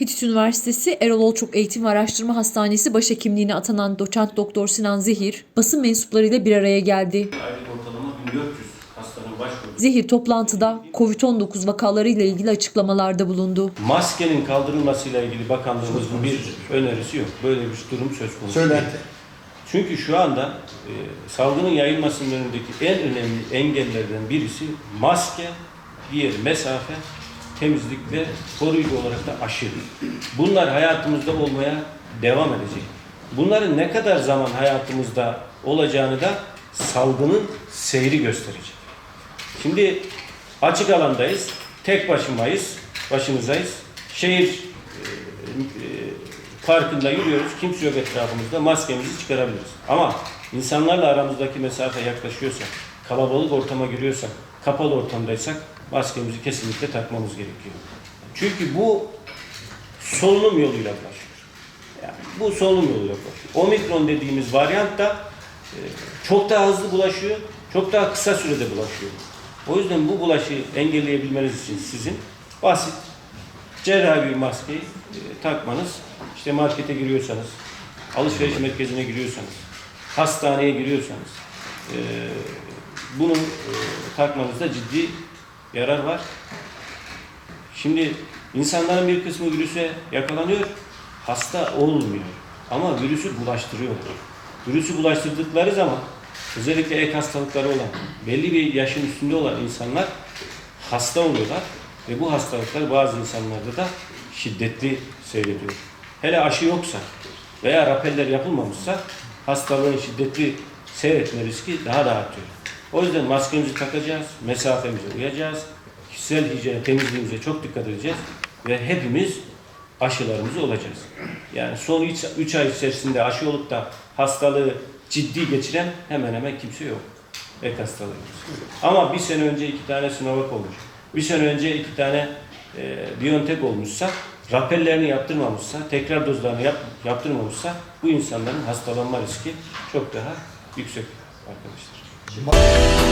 Hitit Üniversitesi Erol Olçok Eğitim ve Araştırma Hastanesi başhekimliğine atanan doçent doktor Sinan Zehir, basın mensuplarıyla bir araya geldi. Aylık ortalama 1400 hastanın başvurdu. Zehir toplantıda COVID-19 vakalarıyla ilgili açıklamalarda bulundu. Maskenin kaldırılmasıyla ilgili bakanlığımızın bir önerisi yok. Böyle bir durum söz konusu Söyle. değil. Çünkü şu anda e, salgının yayılmasının önündeki en önemli engellerden birisi maske, diğer mesafe, temizlik ve koruyucu olarak da aşı. Bunlar hayatımızda olmaya devam edecek. Bunların ne kadar zaman hayatımızda olacağını da salgının seyri gösterecek. Şimdi açık alandayız, tek başımayız, başımızdayız. Şehir e, e, parkında yürüyoruz, kimse yok etrafımızda, maskemizi çıkarabiliriz. Ama insanlarla aramızdaki mesafe yaklaşıyorsa, kalabalık ortama giriyorsak, kapalı ortamdaysak maskemizi kesinlikle takmamız gerekiyor. Çünkü bu solunum yoluyla bulaşıyor. Yani bu solunum yoluyla bulaşıyor. Omikron dediğimiz varyant da e, çok daha hızlı bulaşıyor, çok daha kısa sürede bulaşıyor. O yüzden bu bulaşı engelleyebilmeniz için sizin basit cerrahi bir maskeyi e, takmanız, işte markete giriyorsanız, alışveriş merkezine giriyorsanız, hastaneye giriyorsanız e, bunu e, takmanızda ciddi yarar var. Şimdi insanların bir kısmı virüse yakalanıyor, hasta olmuyor. Ama virüsü bulaştırıyorlar. Virüsü bulaştırdıkları zaman özellikle ek hastalıkları olan, belli bir yaşın üstünde olan insanlar hasta oluyorlar ve bu hastalıklar bazı insanlarda da şiddetli seyrediyor. Hele aşı yoksa veya rapeller yapılmamışsa hastalığın şiddetli seyretme riski daha da artıyor. O yüzden maskemizi takacağız, mesafemize uyacağız, kişisel hijyene, temizliğimize çok dikkat edeceğiz ve hepimiz aşılarımızı olacağız. Yani son 3 ay içerisinde aşı olup da hastalığı ciddi geçiren hemen hemen kimse yok. Ek hastalığımız. Ama bir sene önce iki tane Sinovac olmuş. Bir sene önce iki tane e, Biontech olmuşsa, rapellerini yaptırmamışsa, tekrar dozlarını yap, yaptırmamışsa bu insanların hastalanma riski çok daha yüksek arkadaşlar. 行吧